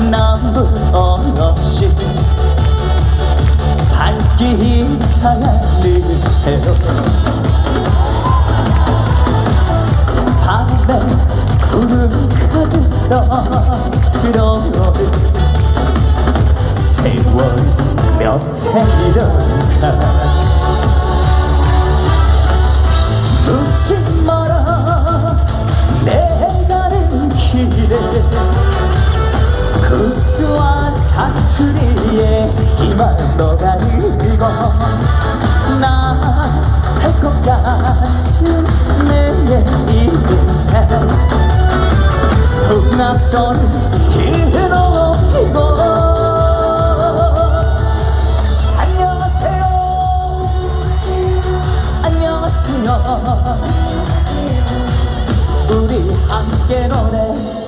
동서라 나무 없이 발기차를 해요 밤에 구름 가득 떠들어 세월 몇 해이런가 묻지 마라. 내 가는 길에 구수와 사투리에 이만 너가 읽어 나할 것 같은 내 인생 흥나선 뒤로 피고 안녕하세요. 안녕하세요. 우리 함께 노래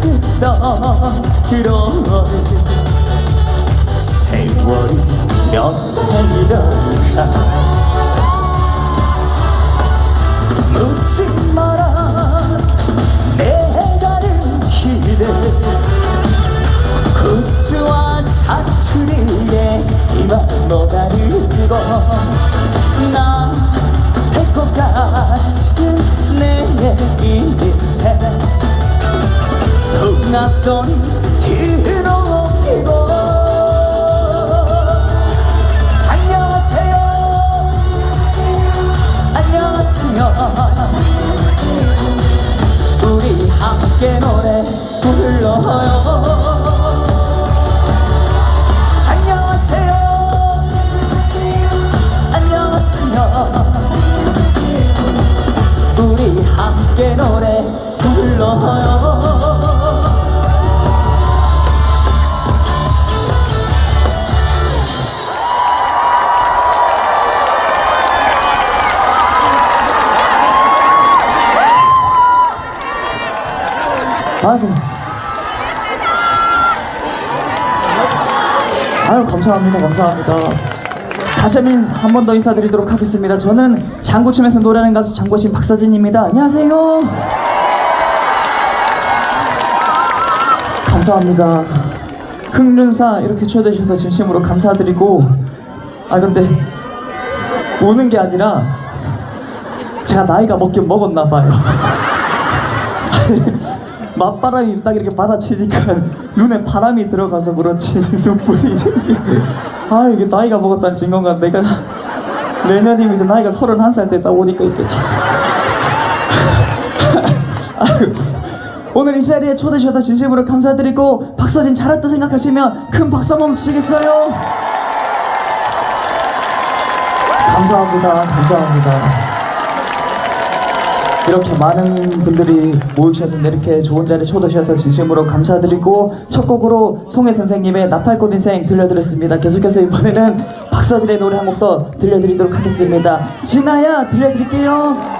가득 떠들어 세월이 몇 해이런가 묻지 마라. 내 가는 길에 구수와 사투리에 이만 너가 늘고 나할것 같은 내 인생 흥나소 아이고. 아유, 감사합니다. 감사합니다. 다시 한 번 더 인사드리도록 하겠습니다. 저는 장구춤에서 노래하는 가수 장고신 박서진입니다. 안녕하세요. 감사합니다. 흥륜사 이렇게 초대해 주셔서 진심으로 감사드리고 아 근데 오는 게 아니라 제가 나이가 먹긴 먹었나 봐요. 맞바람이 딱 이렇게 받아치니까 눈에 바람이 들어가서 그렇지. 눈물이 아 이게 나이가 먹었다는 증거가? 내가 내년이면 이제 나이가 31살 됐다 오니까 이렇게 참. 오늘 이 자리에 초대해 주셔서 진심으로 감사드리고 박서진 잘했다 생각하시면 큰 박수 한번 치겠어요? 감사합니다. 감사합니다 이렇게 많은 분들이 모이셨는데 이렇게 좋은 자리에 초대해 주셔서 진심으로 감사드리고 첫 곡으로 송혜 선생님의 나팔꽃 인생 들려드렸습니다. 계속해서 이번에는 박서진의 노래 한 곡 더 들려드리도록 하겠습니다. 진아야 들려드릴게요.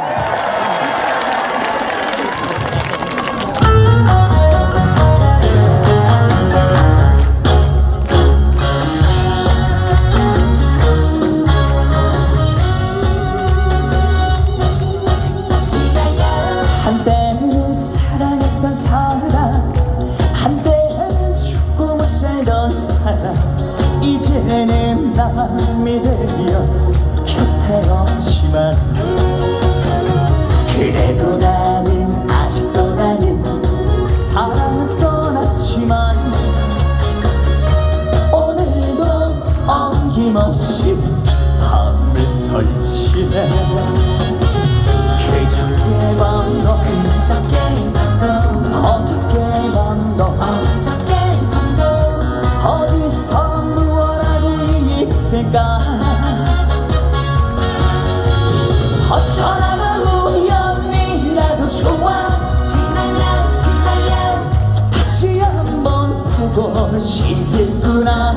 시겠구나.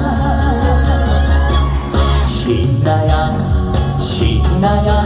진아야 진아야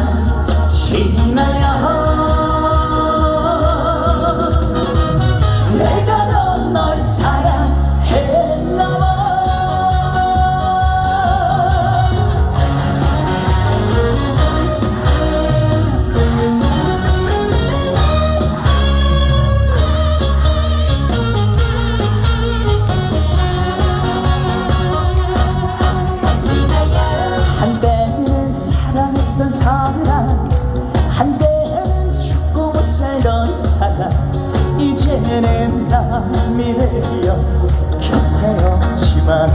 없지만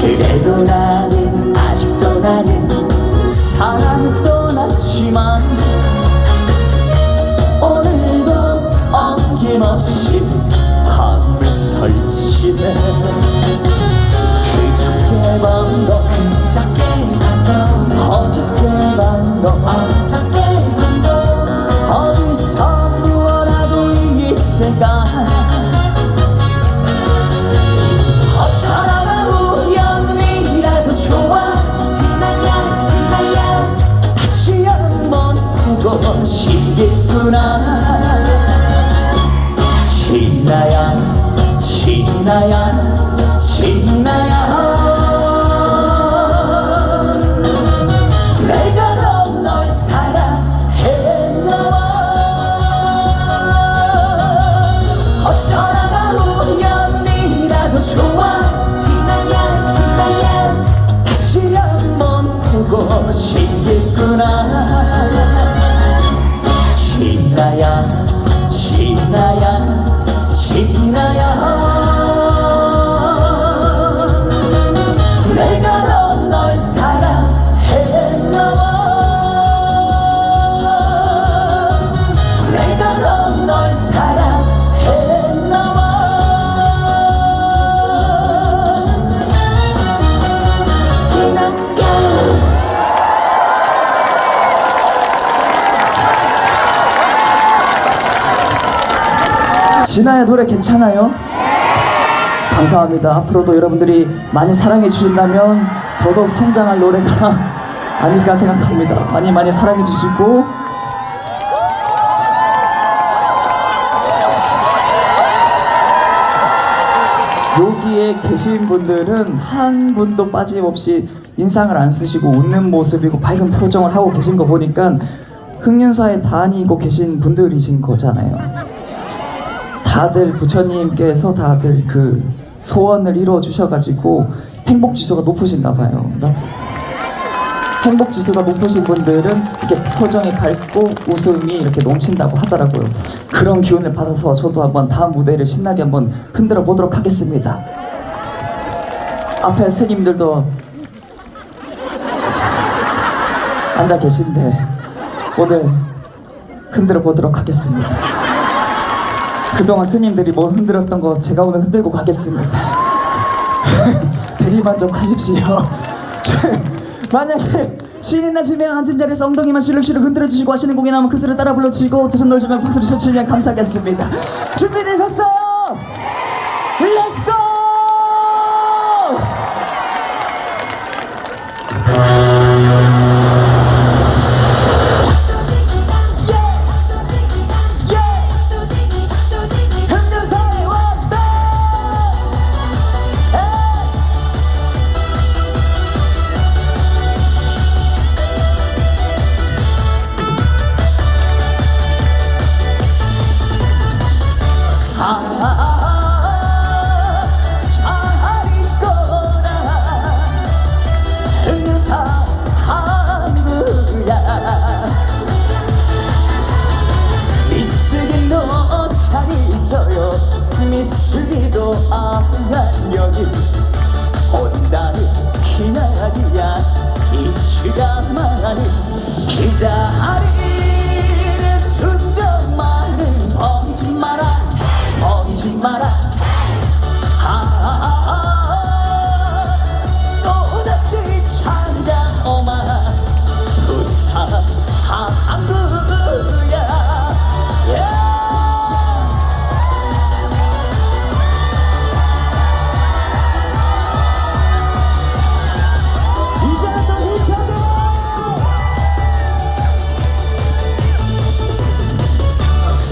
그래도 나는 아직도 나는 사랑은 떠났지만 오늘도 어김없이 밤을 설치네. 그저께 밤도 그저께 진아의 노래 괜찮아요? 감사합니다. 앞으로도 여러분들이 많이 사랑해 주신다면 더더욱 성장할 노래가 아닐까 생각합니다. 많이 많이 사랑해 주시고 여기에 계신 분들은 한 분도 빠짐없이 인상을 안 쓰시고 웃는 모습이고 밝은 표정을 하고 계신 거 보니까 흑윤사에 다니고 계신 분들이신 거잖아요. 다들 부처님께서 다들 그 소원을 이루어 주셔가지고 행복 지수가 높으신가 봐요. 나- 행복 지수가 높으신 분들은 이렇게 표정이 밝고 웃음이 이렇게 넘친다고 하더라고요. 그런 기운을 받아서 저도 한번 다음 무대를 신나게 한번 흔들어 보도록 하겠습니다. 앞에 스님들도 앉아 계신데 오늘 흔들어 보도록 하겠습니다. 그동안 스님들이 뭐 흔들었던 거 제가 오늘 흔들고 가겠습니다. 대리만족하십시오. 만약에 신이 나시면 앉은 자리에서 엉덩이만 실룩실룩 흔들어 주시고 하시는 곡이 나오면 그 소리를 따라 불러주시고 두손 넣어주면 박수를 쳐주시면 감사하겠습니다. 준비되셨어요? 렛츠고!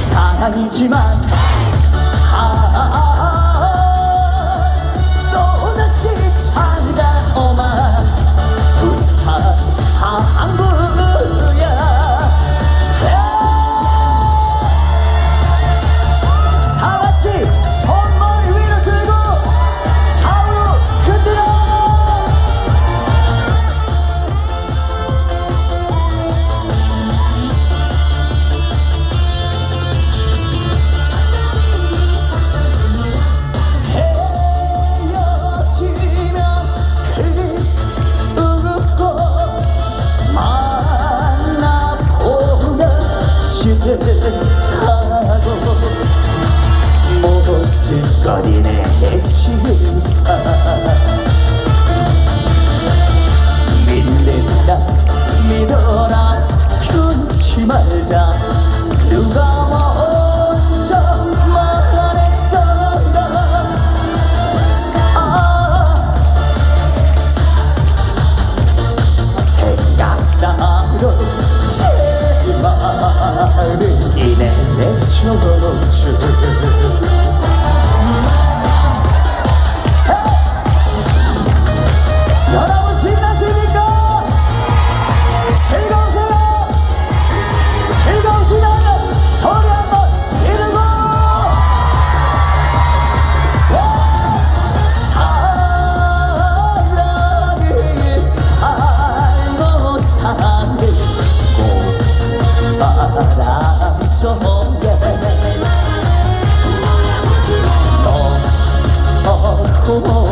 사랑이지만 모습거리네 시사. 믿는다 믿어라 끊지 말자. 누가 먼저 말했던가 아. 생각상으로 제말을 이내 내쳐주 혼자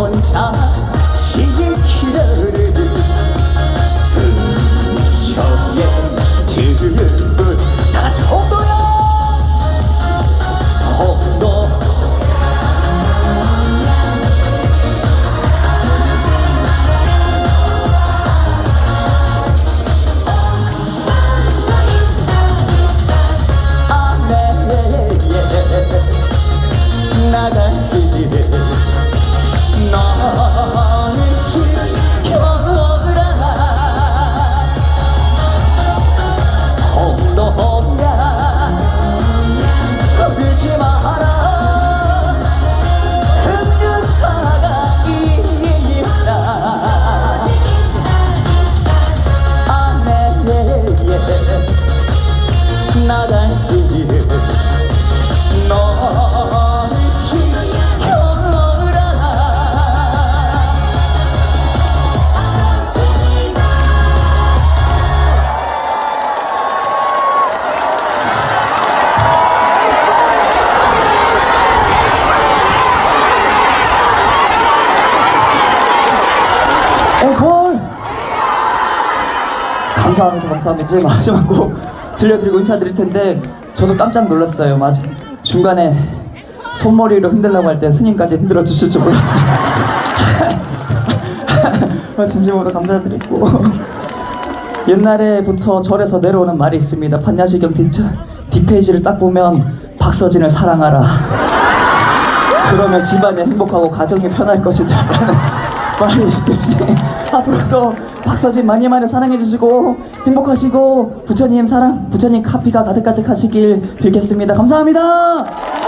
감사합니다 감사합니다 이제 마지막 곡 들려드리고 인사드릴 텐데 저도 깜짝 놀랐어요. 맞아 중간에 손머리로 흔들라고 할 때 스님까지 흔들어 주실 줄 몰랐어요. 진심으로 감사드리고. 옛날에부터 절에서 내려오는 말이 있습니다. 판야시경 뒷, 뒷페이지를 딱 보면 박서진을 사랑하라. 그러면 집안이 행복하고 가정이 편할 것이다 말이 있듯이 앞으로도 박서진 많이 많이 사랑해주시고 행복하시고 부처님 사랑 부처님 카피가 가득가득 하시길 빌겠습니다. 감사합니다